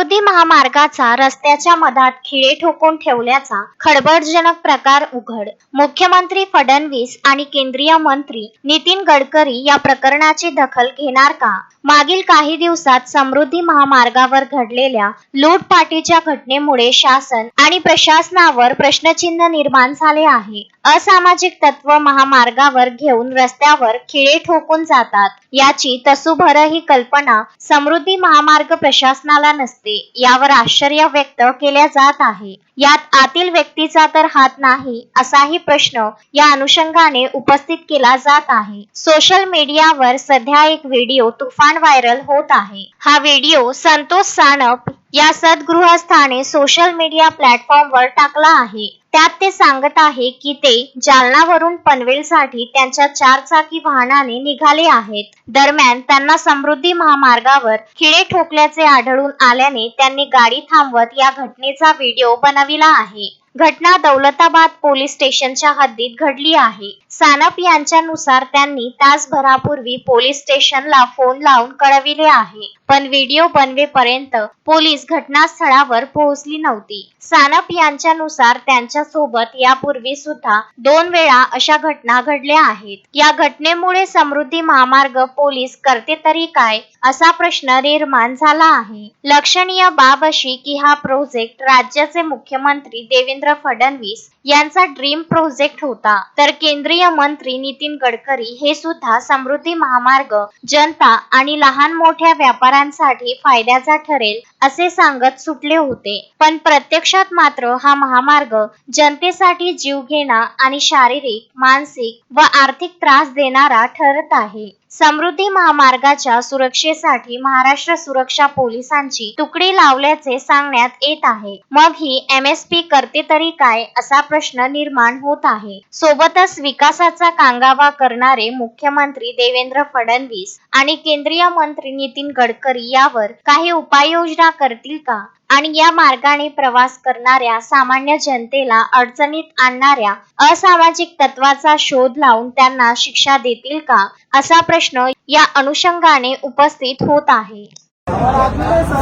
समृद्धी महामार्गाचा रस्त्याच्या मधात खिळे ठोकून ठेवल्याचा खळबळजनक प्रकार उघड. मुख्यमंत्री फडणवीस आणि केंद्रीय मंत्री नितीन गडकरी या प्रकरणाची दखल घेणार का? मागील काही दिवसात समृद्धी महामार्गावर घडलेल्या लूटपाटीच्या घटनेमुळे शासन आणि प्रशासनावर प्रश्नचिन्ह निर्माण झाले आहे. असामाजिक तत्व महामार्गावर घेऊन रस्त्यावर खिळे ठोकून जातात याची तसूभरही कल्पना समृद्धी महामार्ग प्रशासनाला नसते. यावर आश्चर्य व्यक्त केल्या जात आहे. यात आतील व्यक्तीचा तर हात नाही असाही प्रश्न या अनुषंगाने उपस्थित केला जात आहे. सोशल मीडियावर सध्या एक व्हिडिओ तुफान व्हायरल होत आहे. हा व्हिडिओ संतोष सानप या सद्गृहस्थाने सोशल मीडिया प्लॅटफॉर्मवर टाकला आहे. त्यात ते सांगत आहे की ते जालनावरून पनवेलसाठी त्यांच्या चारचाकी वाहनाने निघाले आहेत. दरम्यान त्यांना समृद्धी महामार्गावर खिळे ठोकल्याचे आढळून आल्याने त्यांनी गाडी थांबवत या घटनेचा व्हिडिओ बनविला आहे. घटना दौलताबाद पोलीस स्टेशनच्या हद्दीत घडली आहे. सानप यांच्यानुसार त्यांनी तासभरापूर्वी पोलीस स्टेशनला फोन लावून कळविले आहे. पण व्हिडिओ बनवेपर्यंत पोलीस घटनास्थळावर पोहोचली नव्हती. सानप यांच्यानुसार त्यांच्यासोबत यापूर्वी सुद्धा दोन वेळा अशा घटना घडल्या आहेत. या घटनेमुळे समृद्धी महामार्ग पोलीस करते तरी काय असा प्रश्न निर्माण झाला आहे. लक्षणीय बाब अशी की हा प्रोजेक्ट राज्याचे मुख्यमंत्री देवेंद्र फडणवीस यांचा ड्रीम प्रोजेक्ट होता. तर केंद्रीय मंत्री नितीन गडकरी हे सुद्धा समृद्धी महामार्ग जनता आणि लहान मोठ्या व्यापाऱ्यांसाठी फायद्याचा ठरेल असे सांगत सुटले होते. पण प्रत्यक्षात मात्र हा महामार्ग जनतेसाठी जीव घेणा आणि शारीरिक मानसिक व आर्थिक त्रास देणारा ठरत आहे. समृद्धी महामार्गाच्या सुरक्षेसाठी महाराष्ट्र सुरक्षा पोलिसांची तुकडी लावल्याचे सांगण्यात येत आहे. मग ही एम एस पी करते तरी काय असा प्रश्न निर्माण होत आहे. सोबतच विकासाचा कांगावा करणारे मुख्यमंत्री देवेंद्र फडणवीस आणि केंद्रीय मंत्री नितीन गडकरी यावर काही उपाययोजना करतील का? आणि या मार्गाने प्रवास करणाऱ्या सामान्य जनतेला अडचणीत आणणाऱ्या असामाजिक तत्वाचा शोध लावून त्यांना शिक्षा देतील का असा प्रश्न या अनुषंगाने उपस्थित होत आहे.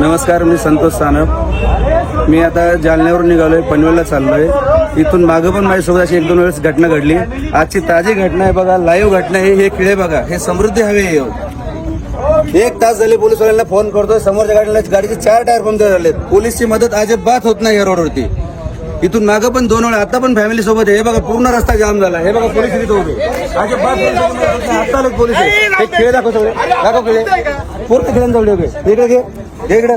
नमस्कार मी संतोष सानप. मी आता जालन्यावरून निघालोय पनवेलला चाललोय. इथून मागं पण माझ्यासोबत अशी एक दोन वेळेस घटना घडली. आजची ताजी घटना आहे बघा लाईव्ह घटना आहे हे किळे बघा हे समृद्धी हवे आहे. एक तास झाले पोलीसवाल्यांना फोन करतोय. समोरच्या गाडीला गाडीचे चार टायर पंक्चर झालेत. पोलीसची मदत अजिबात होत नाही या रोडवरती. इथून मागं पण दोन वेळा आता पण फॅमिली सोबत आहे. हे बघा पूर्ण रस्ता जाम झाला. हे बघा पोलीस इथे उभे अजिबात पोलीस आता पोलीस हे खेळ दाखव सगळे. दाखव खेळ. पूर्ण खेळांजवळ उभे इकडे घे घे. इकडे.